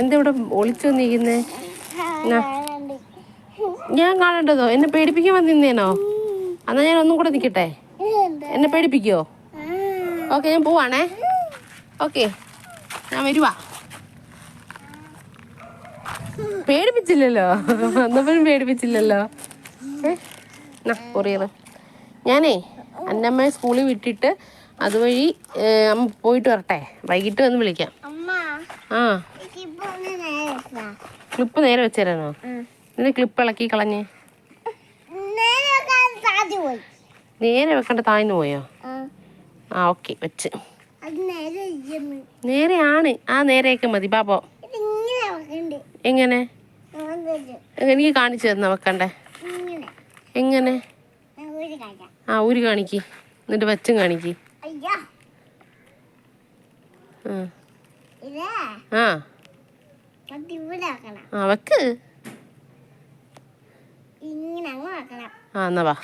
എന്താ ഇവിടെ ഒളിച്ചു വന്നിരിക്കുന്നേ? ഞാൻ കാണേണ്ടതോ? എന്നെ പേടിപ്പിക്കാൻ വന്നിരുന്നേനോ? എന്നാ ഞാൻ ഒന്നും കൂടെ നിൽക്കട്ടെ എന്നെ പേടിപ്പിക്കോ? ഓക്കെ ഞാൻ പോവാണേ. ഓക്കെ ഞാൻ വരുവാ. പേടിപ്പിച്ചില്ലല്ലോ? വന്നപ്പോഴും പേടിപ്പിച്ചില്ലല്ലോ? എന്നാ കൊറിയർ ഞാനേ അന്നമ്മയെ സ്കൂളിൽ വിട്ടിട്ട് അതുവഴി പോയിട്ട് വരട്ടെ. വൈകിട്ട് വന്ന് വിളിക്കാം. ആ. ക്ലിപ്പ് നേരെ വെച്ചേരാനോ? ഇതിന് ക്ലിപ്പ് ഇളക്കി കളഞ്ഞ്. നേരെ വെക്കണ്ട താഴ്ന്നു പോയോ? ആ, ഓക്കെ വെച്ച്. നേരെയാണ് ആ നേരെയൊക്കെ മതി. പാപ്പോ എങ്ങനെ? എനിക്ക് കാണിച്ചു തന്ന വെക്കണ്ടേ? എങ്ങനെ? ആ ഊരി കാണിക്ക്. എന്നിട്ട് വെച്ചും കാണിക്ക്. ആ. ആ. വെക്ക്. ആ എന്നാ വാ.